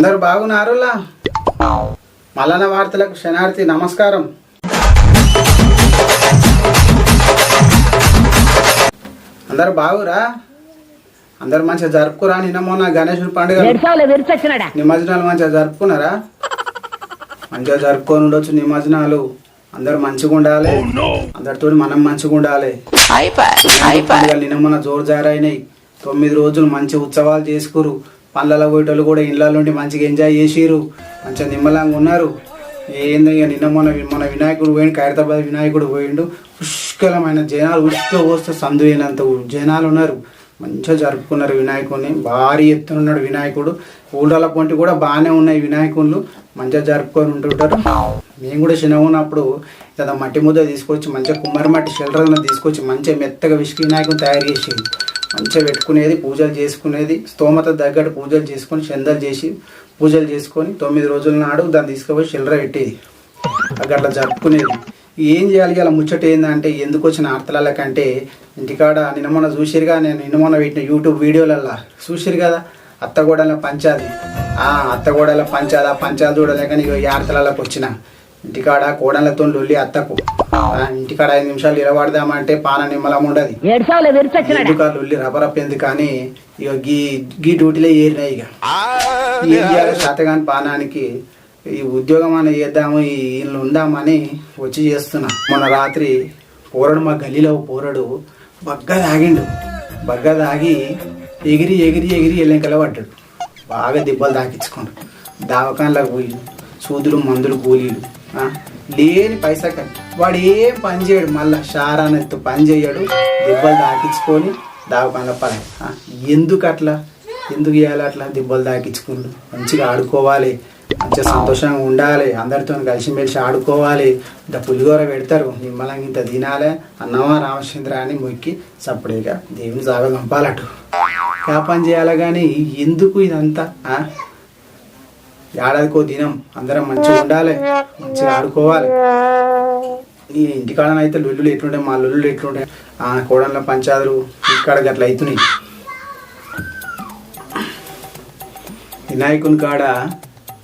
అందరు బాగున్నారులా? మల్లన వార్తలకు శనార్థి నమస్కారం. అందరు బాగురా? అందరు మంచిగా జరుపుకురా. నిన్న మొన్న గణేశుడి పండుగ నిమజ్జనాలు మంచిగా జరుపుకున్నారా? మంచిగా జరుపుకొని ఉండొచ్చు నిమజ్జనాలు. అందరు మంచిగా ఉండాలి. అందరితో మనం మంచిగా ఉండాలి. పండుగలు నిన్న మొన్న జోరు జారైనాయి తొమ్మిది రోజులు మంచి ఉత్సవాలు చేసుకురు. పళ్ళలో పోయేటోళ్ళు కూడా ఇళ్ళ నుండి మంచిగా ఎంజాయ్ చేసిరు మంచిగా నిమ్మలంగా ఉన్నారు. ఏందో ఇక నిన్న మొన్న మన వినాయకుడు పోయిండు ఖైరతాబాద్ వినాయకుడు పోయిండు. పుష్కలమైన జనాలు ఉష్క పోస్తే సందు అయినంత జనాలు ఉన్నారు. మంచిగా జరుపుకున్నారు వినాయకుడిని. భారీ ఎత్తున ఉన్నాడు వినాయకుడు. ఊళ్ళ పొంటి కూడా బాగానే ఉన్నాయి వినాయకుళ్ళు. మంచిగా జరుపుకొని ఉంటుంటారు. మేము కూడా చిన్నగా ఉన్నప్పుడు ఇలా మట్టి ముద్ద తీసుకొచ్చి మంచిగా కుమ్మరి మట్టి షెల్టర్ తీసుకొచ్చి మంచిగా మెత్తగా విష్కి వినాయకుని తయారు చేసేది మంచిగా పెట్టుకునేది పూజలు చేసుకునేది స్తోమత తగ్గట్టు పూజలు చేసుకొని చందలు చేసి పూజలు చేసుకొని తొమ్మిది రోజుల నాడు దాన్ని తీసుకుపోయి చిల్లర పెట్టేది. అట్లా జరుపుకునేది. ఏం చేయాలి అలా ముచ్చట ఏందంటే ఎందుకు వచ్చిన ఆర్తలకంటే ఇంటికాడ నిన్న మొన్న చూసిరుగా నేను నిన్న మొన్న పెట్టిన యూట్యూబ్ వీడియోలల్లా. చూసిరు కదా అత్తగూడల పంచాది. ఆ అత్తగూడల పంచాది ఆ పంచాది చూడలేక నీకు ఈ వచ్చిన. ఇంటికాడ కోడలతో లొల్లి అత్తకు. ఇంటికాడ ఐదు నిమిషాలు నిలబడదామంటే పాన నిమ్మలం ఉండదు. ఎందుకు లొల్లి రబరప్ ఎందుకు కానీ ఇక గీ గీ డ్యూటీలో ఏరినాయి ఇక ఏం చేయాలి శాతగాని పానానికి ఈ ఉద్యోగం అని చేద్దాము ఈ ఇల్లు ఉందామని వచ్చి చేస్తున్నా. మొన్న రాత్రి పోరడు మా గల్లీలో పోరడు బగ్గా తాగిండు. బగ్గా తాగి ఎగిరి ఎగిరి ఎగిరి ఎల్లెంకల పడ్డాడు. బాగా దెబ్బలు తాకించుకోండు దావకాన్లకు పోయి సూదులు మందులు గోళీలు లేని పైసా కట్టి వాడు ఏం పని చేయడు. మళ్ళా షారానెత్తు పని చేయడు. దెబ్బలు తాకించుకొని దావకాన్ల పని ఆ, ఎందుకు అట్లా? ఎందుకు చేయాలి అట్లా? దెబ్బలు తాకించుకుంటూ మంచిగా ఆడుకోవాలి. మంచిగా సంతోషంగా ఉండాలి. అందరితో కలిసిమెలిసి ఆడుకోవాలి. ఇంత పులిగోర పెడతారు. నిమ్మలంగా ఇంత తినాలి అన్నమా రామచంద్ర అని మొక్కి సప్పుడేగా దేవుని సాగ పంపాలటు ఆ పని చేయాలి కానీ ఎందుకు ఇదంతా? ఆ? ఏడాదికో దినం అందరం మంచిగా ఉండాలి మంచిగా ఆడుకోవాలి. ఈ ఇంటికాడనైతే లొల్లులు ఎట్లుంటాయి మా లొల్లులు ఎట్లుంటాయి? ఆ కోడళ్ళ పంచాదులు ఇక్కడ గట్ల అవుతున్నాయి. వినాయకుని కాడ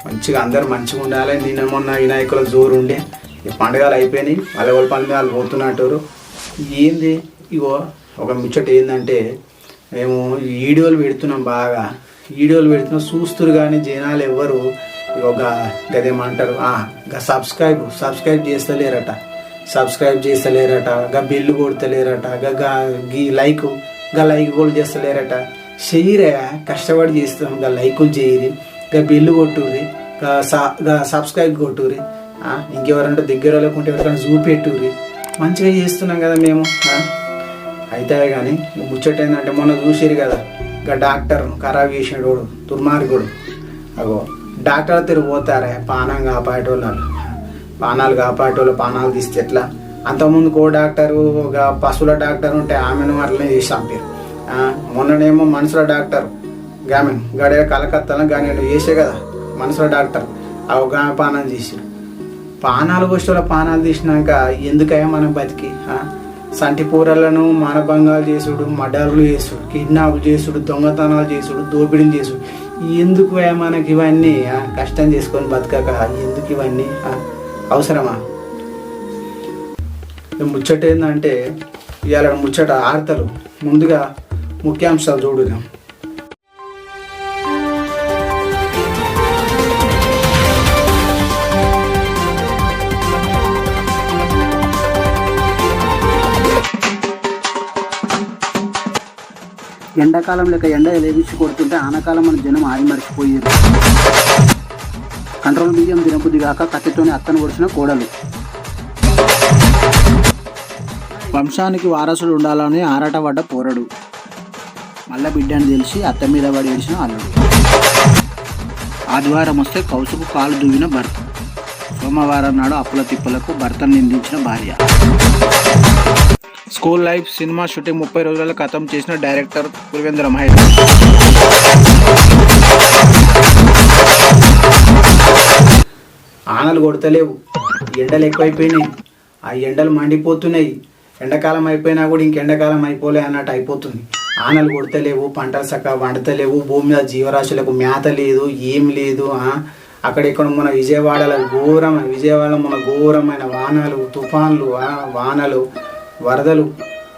మంచిగా అందరు మంచిగా ఉండాలి. నిన్న మొన్న వినాయకుల జోరు ఉండే ఈ పండుగలు అయిపోయినాయి. వాళ్ళ వాళ్ళ పని మీద వాళ్ళు పోతున్నట్టు ఏంది ఇగో ఒక ముచ్చట ఏంటంటే మేము వీడియోలు పెడుతున్నాం బాగా. వీడియోలు పెడుతున్న చూస్తురు కానీ జనాలు ఎవ్వరు. ఒక గదేమంటారు ఆ, గా సబ్స్క్రైబ్ సబ్స్క్రైబ్ చేస్తలేరట. సబ్స్క్రైబ్ చేస్తలేరట గా బిల్లు కొడతలేరట గా గీ లైక్గా లైక్ కూడా చేస్తలేరట. చెయ్యిరే కష్టపడి చేస్తాం గా లైకులు చేయరి గా బిల్లు కొట్టుర్రి గా సబ్స్క్రైబ్ కొట్టుర్రి ఇంకెవరంటే దగ్గర లేకుంటే ఎవరికైనా చూపెట్టుర్రి. మంచిగా చేస్తున్నాం కదా మేము అయితే కానీ ముచ్చట ఏంటంటే మొన్న చూసిరు కదా ఇంకా డాక్టర్ ఖరాబ్ చేసినాడు దుర్మార్గుడు. అగో డాక్టర్ తిరిగి పోతారే పానం కాపాడేటోళ్ళు పానాలు కాపాడేటోళ్ళు పానాలు తీస్తే ఎట్లా? అంతకుముందు కో డాక్టరు ఒక పశువుల డాక్టర్ ఉంటే ఆమెను అట్లనే చేసి చంపారు. మొన్ననేమో మనుషుల డాక్టర్. గామె గడే కలకత్తాలో గాని చేసే కదా మనుషుల డాక్టర్. ఆ ఒక పానాలు పానం చేసి పానాలు వస్తువుల పానాలు తీసినాక ఎందుకయ్యా మనం బతికి సంటిపూరలను మానభంగాలు చేసుడు మర్డర్లు చేసుడు కిడ్నాప్లు చేసుడు దొంగతనాలు చేసుడు దోపిడీలు చేసుడు. ఎందుకు మనకి ఇవన్నీ ఆ? కష్టం చేసుకొని బతకక? ఎందుకు ఇవన్నీ అవసరమా? ముచ్చట ఏంటంటే ఇవాళ ముచ్చట ఆడతారు ముందుగా ముఖ్యాంశాలు చూడుదాం. ఎండాకాలం లేక ఎండ ఎలేవిచ్చి కొడుతుంటే ఆనకాలం మన జనం ఆడి మర్చిపోయేది కంట్రోల్ బియ్యం తినబుద్ధి కాక కత్తితోనే అత్తను కొడిచిన కోడలు. వంశానికి వారసుడు ఉండాలని ఆరాటపడ్డ పోరడు. మల్ల బిడ్డని తెలిసి అత్త మీద పడి ఏడిచిన అల్లుడు. ఆదివారం వస్తే కౌసుకు కాలు దువ్విన భర్త. సోమవారం నాడు అప్పుల తిప్పలకు భర్తను నిందించిన భార్య. స్కూల్ లైఫ్ సినిమా షూటింగ్ ముప్పై రోజుల ఖతం చేసిన డైరెక్టర్ కుల్వేంద్ర మహేష్. ఆనలు కొడతలేవు. ఎండలు ఎక్కువైపోయినాయి. ఆ ఎండలు మండిపోతున్నాయి. ఎండాకాలం అయిపోయినా కూడా ఇంకెండాకాలం అయిపోలే అన్నట్టు అయిపోతుంది. ఆనలు కొడతలేవు పంటలు చక్కగా వండతలేవు భూమి మీద జీవరాశులకు మేత లేదు ఏం లేదు ఆ? అక్కడెక్కడ మన విజయవాడలో ఘోరమైన విజయవాడలో మన ఘోరమైన వానలు తుఫాన్లు వానలు. వరదలు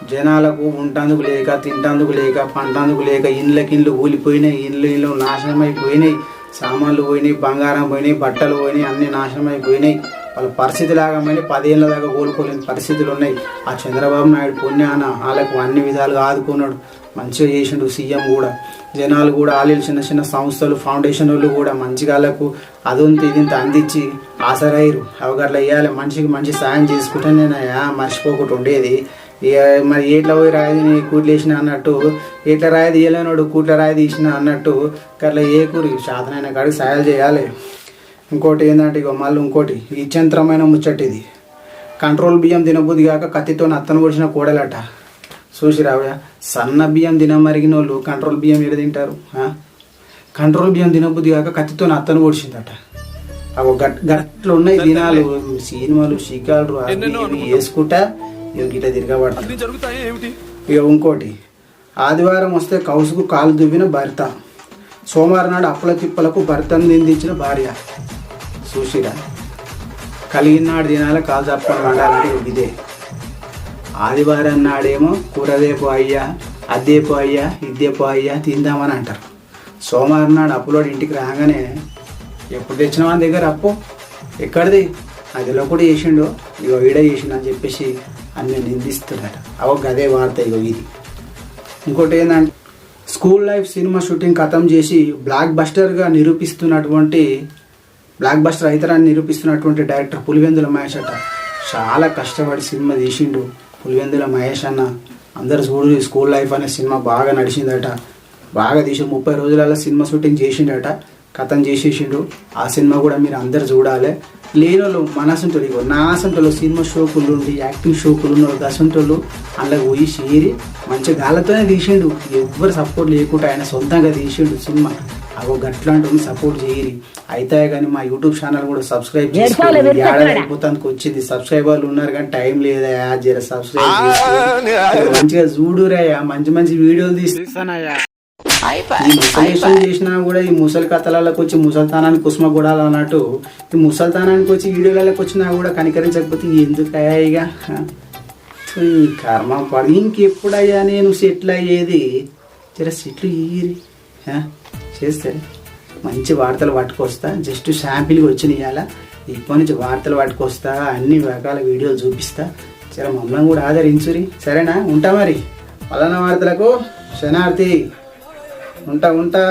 జనాలకు ఉంటందుకు లేక తింటందుకు లేక పంటందుకు లేక ఇండ్లకిండ్లు కూలిపోయినాయి ఇండ్లు ఇండ్లు నాశనం అయిపోయినాయి సామాన్లు పోయినాయి బంగారం పోయినాయి బట్టలు పోయినాయి అన్నీ నాశనం అయిపోయినాయి వాళ్ళ పరిస్థితి లాగమని పదేళ్ళ దాకా కోలుకోలేని పరిస్థితులు ఉన్నాయి. ఆ చంద్రబాబు నాయుడు పుణ్యాన వాళ్ళకు అన్ని విధాలుగా ఆదుకున్నాడు. మంచిగా చేసిండు సీఎం కూడా. జనాలు కూడా వాళ్ళు చిన్న చిన్న సంస్థలు ఫౌండేషన్ వాళ్ళు కూడా మంచిగా వాళ్ళకు అదొంత ఇదింత అందించి ఆసరాయిరు అవగట్ల వేయాలి మనిషికి మంచి సాయం చేసుకుంటే నేను మర్చిపోకుండా ఉండేది. మరి ఏట్లా పోయి రాయిని కూట్లు వేసిన అన్నట్టు. ఎట్లా రాయి తీయలేనోడు కూట్ల రాయి తీసిన అన్నట్టు. అట్లా ఏ కూరి శాతనైన కాడికి సాయాలు చేయాలి. ఇంకోటి ఏంటంటే ఇక మళ్ళీ ఇంకోటి విచిత్రమైన ముచ్చట ఇది. కంట్రోల్ బియ్యం తినబుద్ధి కాక కత్తితో అత్తను పొడిచిన కూడలట. చూసి రావయ్య సన్న బియ్యం తినమరిగిన వాళ్ళు కంట్రోల్ బియ్యం ఏడ తింటారు? కంట్రోల్ బియ్యం తినబుద్ధి కాక కత్తితో అత్తను పొడిచిందట. అవి గట్ గట్లు ఉన్నాయి దినాలు సినిమాలు షికాలు వేసుకుంటా జరుగుతాయి ఏమిటి? ఇక ఇంకోటి ఆదివారం వస్తే కౌసుకు కాలు దువ్విన భర్త. సోమవారం నాడు అప్పుల తిప్పలకు భర్తను నిందించిన భార్య. చూసిరా. కలిగినాడు దినాల కాలు తప్పని వండాలంటే ఇదే. ఆదివారం నాడేమో కూరదేపు అయ్యా అద్దేపు అయ్యా ఇద్దేపు అయ్యా తిందామని అంటారు. సోమవారం నాడు అప్పులోడు ఇంటికి రాగానే ఎప్పుడు తెచ్చిన వాళ్ళ దగ్గర అప్పు? ఎక్కడిది? అదిలో కూడా చేసిండు. ఇగో వీడే చేసిండు అని చెప్పేసి అన్ని నిందిస్తున్నాడు అవో గదే వార్త ఇగో ఇది. ఇంకోటి ఏంటంటే స్కూల్ లైఫ్ సినిమా షూటింగ్ ఖతం చేసి బ్లాక్ బస్టర్గా నిరూపిస్తున్నటువంటి బ్లాక్ బస్టర్ అవుతారని నిరూపిస్తున్నటువంటి డైరెక్టర్ పులివెందుల మహేష్ అట. చాలా కష్టపడి సినిమా తీసిండు పులివెందుల మహేష్ అన్న. అందరు చూడు స్కూల్ లైఫ్ అనే సినిమా బాగా నడిచిందట. బాగా తీసి ముప్పై రోజులలో సినిమా షూటింగ్ చేసిండట. కథం చేసేసిండు. ఆ సినిమా కూడా మీరు అందరు చూడాలి. లేని వాళ్ళు మనసంటోళ్ళు ఇగో నా అసంటోళ్ళు సినిమా షోకులు ఉండి యాక్టింగ్ షోకులు ఉన్న దసంటోళ్ళు అందులో పోయి చేరి మంచి గాలతోనే తీసిండు. ఎవ్వరు సపోర్ట్ లేకుండా ఆయన సొంతంగా తీసిండు సినిమా. అగో గట్లాంటి సపోర్ట్ చేయరి. అయితే కానీ మా యూట్యూబ్ ఛానల్ కూడా సబ్స్క్రైబ్ చేసుకోండి ఏడ్చాలి. ఏడాది అయిపోతానికి వచ్చింది. సబ్స్క్రైబర్లు ఉన్నారు కానీ టైం లేదా. జర సబ్స్క్రైబ్ చేసుకో మంచిగా చూడురాయా మంచి మంచి వీడియోలు తీస్తానయ్యా ఈ చేసినా కూడా ఈ ముసలి కథలలోకి వచ్చి ముసల్తానానికి కుసుమ గుడాలు అన్నట్టు ఈ ముసల్తానానికి వచ్చి వీడియోలలోకి వచ్చినా కూడా కనికరించకపోతే ఎందుకయ్యా ఇక? ఈ కర్మ పడి ఇంకెప్పుడయ్యా నేను సెటిల్ అయ్యేది? జర సెటిల్ ఇయ్యి చేస్తే మంచి వార్తలు పట్టుకొస్తా. జస్ట్ షాంపిల్గా వచ్చిన ఇవాళ ఇప్పటి నుంచి వార్తలు పట్టుకొస్తా అన్ని రకాల వీడియోలు చూపిస్తా. సరే మమ్మల్ని కూడా ఆదరించురి. సరేనా? ఉంటా మరి. పలానా వార్తలకు శనార్థి ఉంటా ఉంటా.